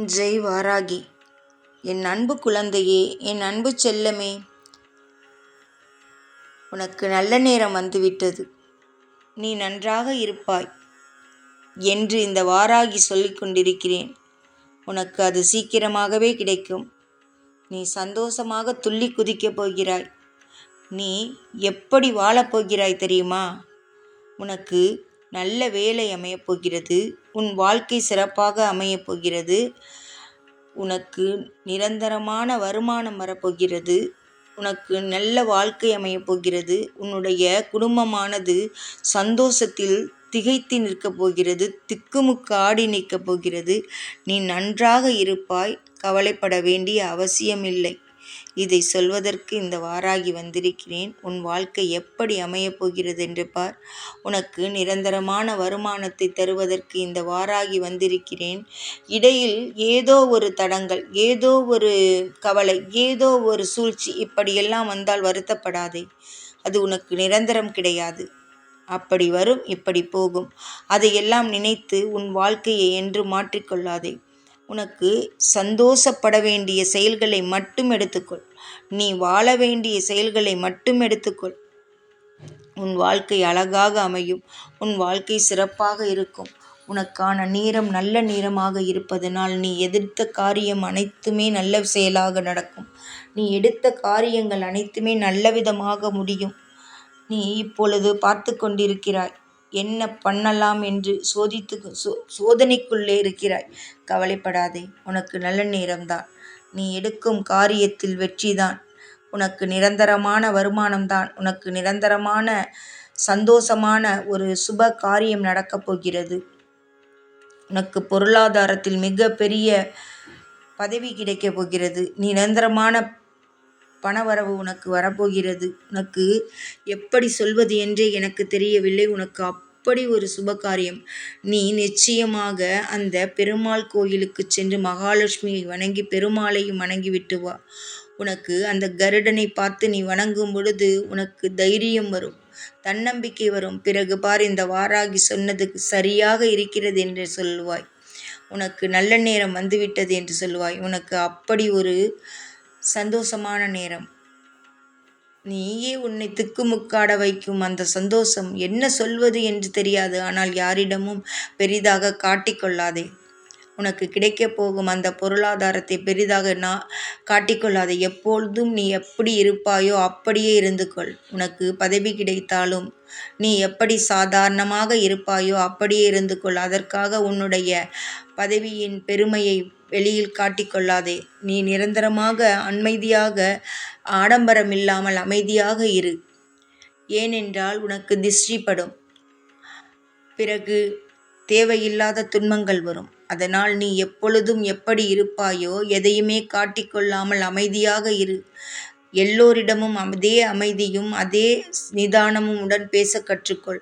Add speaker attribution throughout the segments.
Speaker 1: ஜெய் வாராகி. என் அன்பு குழந்தையே என் அன்பு செல்லமே. உனக்கு நல்ல நேரம் வந்துவிட்டது. நீ நன்றாக இருப்பாய் என்று இந்த வாராகி சொல்லிக் கொண்டிருக்கிறேன். உனக்கு அது சீக்கிரமாகவே கிடைக்கும். நீ சந்தோஷமாக துள்ளி குதிக்கப் போகிறாய். நீ எப்படி வாழப்போகிறாய் தெரியுமா? உனக்கு நல்ல வேலை அமையப் போகிறது. உன் வாழ்க்கை சிறப்பாக அமையப் போகிறது. உனக்கு நிரந்தரமான வருமானம் வரப்போகிறது. உனக்கு நல்ல வாழ்க்கை அமையப் போகிறது. உன்னுடைய குடும்பமானது சந்தோஷத்தில் திகைத்து நிற்கப் போகிறது. திக்குமுக்கு ஆடி நிற்கப் போகிறது. நீ நன்றாக இருப்பாய். கவலைப்பட வேண்டிய அவசியமில்லை. இதை சொல்வதற்கு இந்த வாராகி வந்திருக்கிறேன். உன் வாழ்க்கை எப்படி அமையப் போகிறது என்று பார். உனக்கு நிரந்தரமான வருமானத்தை தருவதற்கு இந்த வாராகி வந்திருக்கிறேன். இடையில் ஏதோ ஒரு தடங்கள் ஏதோ ஒரு கவலை ஏதோ ஒரு சூழ்ச்சி இப்படியெல்லாம் வந்தால் வருத்தப்படாதே. அது உனக்கு நிரந்தரம் கிடையாது. அப்படி வரும் இப்படி போகும். அதையெல்லாம் நினைத்து உன் வாழ்க்கையை என்று மாற்றிக்கொள்ளாதே உனக்கு சந்தோஷப்பட வேண்டிய செயல்களை மட்டும் எடுத்துக்கொள். நீ வாழ வேண்டிய செயல்களை மட்டும் எடுத்துக்கொள். உன் வாழ்க்கை அழகாக அமையும். உன் வாழ்க்கை சிறப்பாக இருக்கும். உனக்கான நேரம் நல்ல நேரமாக இருப்பதனால் நீ எதிர்த்த காரியம் அனைத்துமே நல்ல செயலாக நடக்கும். நீ எடுத்த காரியங்கள் அனைத்துமே நல்ல விதமாக முடியும். நீ இப்பொழுது பார்த்து கொண்டிருக்கிறாய். என்ன பண்ணலாம் என்று சோதித்து சோ சோதனைக்குள்ளே இருக்கிறாய். கவலைப்படாதே உனக்கு நல்ல நேரம்தான். நீ எடுக்கும் காரியத்தில் வெற்றிதான். உனக்கு நிரந்தரமான வருமானம்தான். உனக்கு நிரந்தரமான சந்தோஷமான ஒரு சுப காரியம் நடக்கப் போகிறது. உனக்கு பொருளாதாரத்தில் மிக பெரிய பதவி கிடைக்கப் போகிறது. நிரந்தரமான பணவரவு உனக்கு வரப்போகிறது. உனக்கு எப்படி சொல்வது என்றே எனக்கு தெரியவில்லை. உனக்கு அப்படி ஒரு சுபகாரியம். நீ நிச்சயமாக அந்த பெருமாள் கோயிலுக்கு சென்று மகாலட்சுமியை வணங்கி பெருமாளையும் வணங்கிவிட்டு வா. உனக்கு அந்த கருடனை பார்த்து நீ வணங்கும் பொழுது உனக்கு தைரியம் வரும். தன்னம்பிக்கை வரும். பிறகு பார் இந்த வாராகி சொன்னதுக்கு சரியாக இருக்கிறது என்று சொல்லுவாய் உனக்கு நல்ல நேரம் வந்துவிட்டது என்று சொல்லுவாய் உனக்கு அப்படி ஒரு சந்தோஷமான நேரம். நீயே உன்னை திக்குமுக்காட வைக்கும் அந்த சந்தோஷம். என்ன சொல்வது என்று தெரியாது. ஆனால் யாரிடமும் பெரிதாக காட்டிக்கொள்ளாதே உனக்கு கிடைக்கப் போகும் அந்த பொருளாதாரத்தை பெரிதாக நான் காட்டிக்கொள்ளாதே எப்பொழுதும் நீ எப்படி இருப்பாயோ அப்படியே இருந்து கொள். உனக்கு பதவி கிடைத்தாலும் நீ எப்படி சாதாரணமாக இருப்பாயோ அப்படியே இருந்து கொள். அதற்காக உன்னுடைய பதவியின் பெருமையை வெளியில் காட்டிக்கொள்ளாதே நீ நிரந்தரமாக அமைதியாக ஆடம்பரம் இல்லாமல் அமைதியாக இரு. ஏனென்றால் உனக்கு திஷ்டிப்படும். பிறகு தேவையில்லாத துன்பங்கள் வரும். அதனால் நீ எப்பொழுதும் எப்படி இருப்பாயோ எதையுமே காட்டிக்கொள்ளாமல் அமைதியாக இரு. எல்லோரிடமும் அதே அமைதியும் அதே நிதானமும் உடன் பேச கற்றுக்கொள்.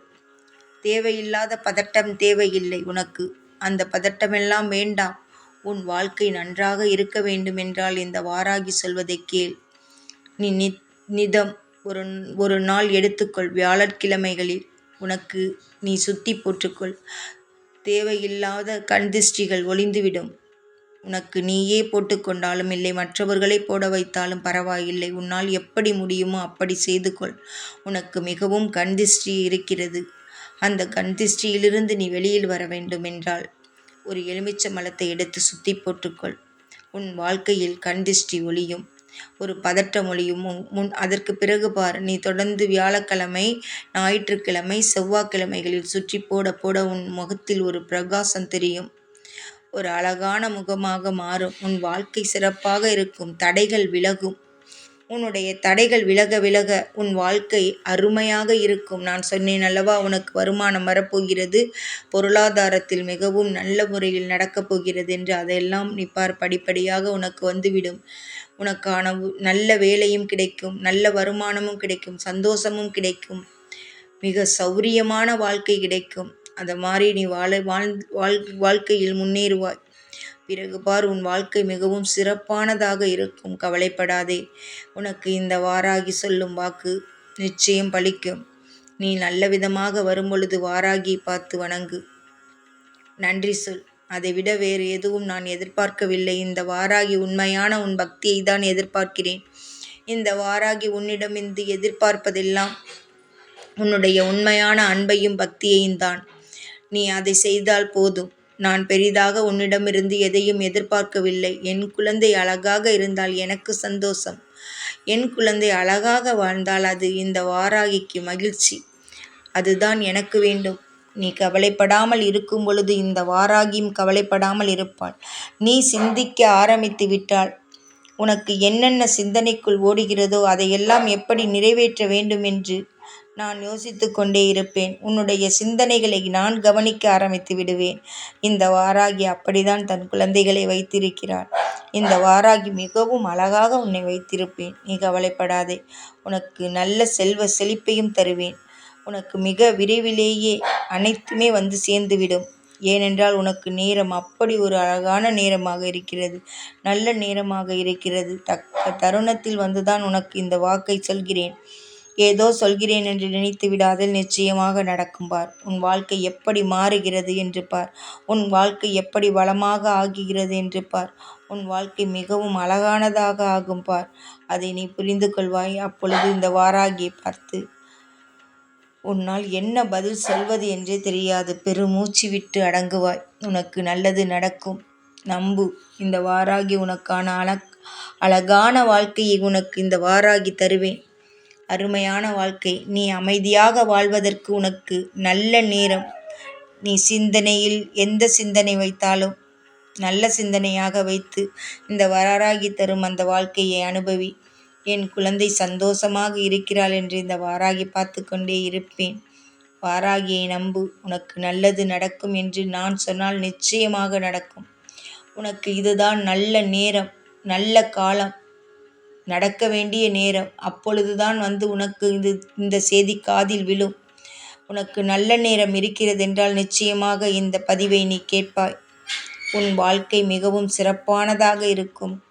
Speaker 1: தேவையில்லாத பதட்டம் தேவையில்லை உனக்கு. அந்த பதட்டமெல்லாம் வேண்டாம். உன் வாழ்க்கை நன்றாக இருக்க வேண்டுமென்றால் இந்த வாராகி சொல்வதை கேள். நீ நி நிதம் ஒரு ஒரு நாள் எடுத்துக்கொள். வியாழக்கிழமைகளில் உனக்கு நீ சுத்தி போற்றுக்கொள். தேவையில்லாத கண் திருஷ்டிகள் ஒளிந்துவிடும். உனக்கு நீயே போட்டுக்கொண்டாலும் இல்லை. மற்றவர்களை போட வைத்தாலும் பரவாயில்லை. உன்னால் எப்படி முடியுமோ அப்படி செய்து கொள் உனக்கு மிகவும் கண் திருஷ்டி இருக்கிறது. அந்த கண் திருஷ்டியிலிருந்து நீ வெளியில் வர வேண்டும் என்றால் ஒரு எலுமிச்சை மலத்தை எடுத்து சுத்தி போட்டுக்கொள். உன் வாழ்க்கையில் கண் ஒளியும். ஒரு பதட்டம் ஒளியும். முன் அதற்கு பிறகு பார். நீ தொடர்ந்து வியாழக்கிழமை ஞாயிற்றுக்கிழமை செவ்வாய்க்கிழமைகளில் சுற்றி போட போட உன் முகத்தில் ஒரு பிரகாசம் தெரியும். ஒரு அழகான முகமாக மாறும். உன் வாழ்க்கை சிறப்பாக இருக்கும். தடைகள் விலகும். உன்னுடைய தடைகள் விலக விலக உன் வாழ்க்கை அருமையாக இருக்கும். நான் சொன்னேன் அல்லவா உனக்கு வருமானம் வரப்போகிறது. பொருளாதாரத்தில் மிகவும் நல்ல முறையில் நடக்கப் போகிறது என்று அதையெல்லாம் நிப்பார் படிப்படியாக உனக்கு வந்துவிடும். உனக்கான நல்ல வேலையும் கிடைக்கும் நல்ல வருமானமும் கிடைக்கும் சந்தோஷமும் கிடைக்கும். மிக சௌரியமான வாழ்க்கை கிடைக்கும். அந்த மாதிரி நீ வாழ வாழ் வாழ்க்கையில் முன்னேறுவாய். பிறகு பார் உன் வாழ்க்கை மிகவும் சிறப்பானதாக இருக்கும். கவலைப்படாதே. உனக்கு இந்த வாராகி சொல்லும் வாக்கு நிச்சயம் பலிக்கும். நீ நல்ல விதமாக வரும்பொழுது வாராகி பார்த்து வணங்கு. நன்றி சொல். அதைவிட வேறு எதுவும் நான் எதிர்பார்க்கவில்லை. இந்த வாராகி உண்மையான உன் பக்தியை தான் எதிர்பார்க்கிறேன். இந்த வாராகி உன்னிடமிருந்து எதிர்பார்ப்பதெல்லாம் உன்னுடைய உண்மையான அன்பையும் பக்தியையும் தான். நீ அதை செய்தால் போதும். நான் பெரிதாக உன்னிடமிருந்து எதையும் எதிர்பார்க்கவில்லை. என் குழந்தை அழகாக இருந்தால் எனக்கு சந்தோஷம். என் குழந்தை அழகாக வாழ்ந்தால் அது இந்த வாராகிக்கு மகிழ்ச்சி. அதுதான் எனக்கு வேண்டும். நீ கவலைப்படாமல் இருக்கும் பொழுது இந்த வாராகியும் கவலைப்படாமல் இருப்பாள். நீ சிந்திக்க ஆரம்பித்து விட்டால் உனக்கு என்னென்ன சிந்தனைக்குள் ஓடுகிறதோ அதையெல்லாம் எப்படி நிறைவேற்ற வேண்டும் என்று நான் யோசித்து கொண்டே இருப்பேன். உன்னுடைய சிந்தனைகளை நான் கவனிக்க ஆரம்பித்து விடுவேன். இந்த வாராகி அப்படிதான் தன் குழந்தைகளை வைத்திருக்கிறாள் இந்த வாராகி மிகவும் அழகாக உன்னை வைத்திருப்பேன். நீ கவலைப்படாதே. உனக்கு நல்ல செல்வ செழிப்பையும் தருவேன். உனக்கு மிக விரைவிலேயே அனைத்துமே வந்து சேர்ந்துவிடும். ஏனென்றால் உனக்கு நேரம் அப்படி ஒரு அழகான நேரமாக இருக்கிறது. நல்ல நேரமாக இருக்கிறது. தக்க தருணத்தில் வந்துதான் உனக்கு இந்த வாக்கை சொல்கிறேன். ஏதோ சொல்கிறேன் என்று நினைத்து விடாதல் நிச்சயமாக நடக்கும் பார். உன் வாழ்க்கை எப்படி மாறுகிறது என்று பார். உன் வாழ்க்கை எப்படி வளமாக ஆகுகிறது என்று பார். உன் வாழ்க்கை மிகவும் அழகானதாக ஆகும் பார். அதை நீ புரிந்து கொள்வாய். அப்பொழுது இந்த வாராகியை பார்த்து உன்னால் என்ன பதில் சொல்வது என்றே தெரியாது. பெருமூச்சு விட்டு அடங்குவாய். உனக்கு நல்லது நடக்கும். நம்பு. இந்த வாராகி உனக்கான அழக் அழகான வாழ்க்கையை உனக்கு இந்த வாராகி தருவேன். அருமையான வாழ்க்கை. நீ அமைதியாக வாழ்வதற்கு உனக்கு நல்ல நேரம். நீ சிந்தனையில் எந்த சிந்தனை வைத்தாலும் நல்ல சிந்தனையாக வைத்து இந்த வராராகி தரும் அந்த வாழ்க்கையை அனுபவி. என் குழந்தை சந்தோஷமாக இருக்கிறாள் என்று இந்த வாராகி பார்த்து கொண்டே இருப்பேன். வாராகியை நம்பு உனக்கு நல்லது நடக்கும் என்று நான் சொன்னால் நிச்சயமாக நடக்கும். உனக்கு இதுதான் நல்ல நேரம் நல்ல காலம். நடக்க வேண்டிய நேரம். அப்பொழுதுதான் வந்து உனக்கு இது இந்த செய்தி காதில் விழும். உனக்கு நல்ல நேரம் இருக்கிறது என்றால் நிச்சயமாக இந்த பதிவை நீ கேட்பாய். உன் வாழ்க்கை மிகவும் சிறப்பானதாக இருக்கும்.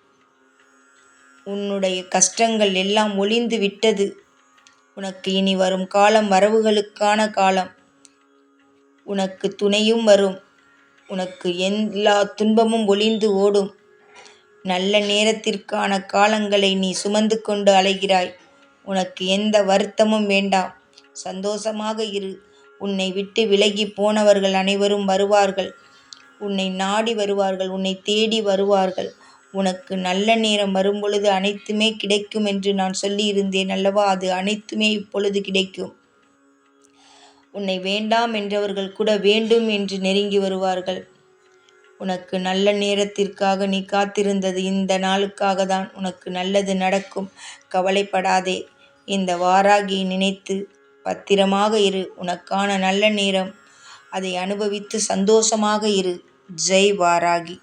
Speaker 1: உன்னுடைய கஷ்டங்கள் எல்லாம் ஒளிந்து விட்டது. உனக்கு இனி வரும் காலம் வரவுகளுக்கான காலம். உனக்கு துணையும் வரும். உனக்கு எல்லா துன்பமும் ஒளிந்து ஓடும். நல்ல நேரத்திற்கான காலங்களை நீ சுமந்து கொண்டு அலைகிறாய். உனக்கு எந்த வருத்தமும் வேண்டாம். சந்தோஷமாக இரு. உன்னை விட்டு விலகி போனவர்கள் அனைவரும் வருவார்கள். உன்னை நாடி வருவார்கள். உன்னை தேடி வருவார்கள். உனக்கு நல்ல நேரம் வரும்பொழுது அனைத்துமே கிடைக்கும் என்று நான் சொல்லியிருந்தேன் அல்லவா? அது அனைத்துமே இப்பொழுது கிடைக்கும். உன்னை வேண்டாம் என்றவர்கள் கூட வேண்டும் என்று நெருங்கி வருவார்கள். உனக்கு நல்ல நேரத்திற்காக நீ காத்திருந்தது இந்த நாளுக்காக தான் உனக்கு நல்லது நடக்கும். கவலைப்படாதே. இந்த வாராகி நினைத்து பத்திரமாக இரு. உனக்கான நல்ல நேரம். அதை அனுபவித்து சந்தோஷமாக இரு. ஜெய் வாராகி.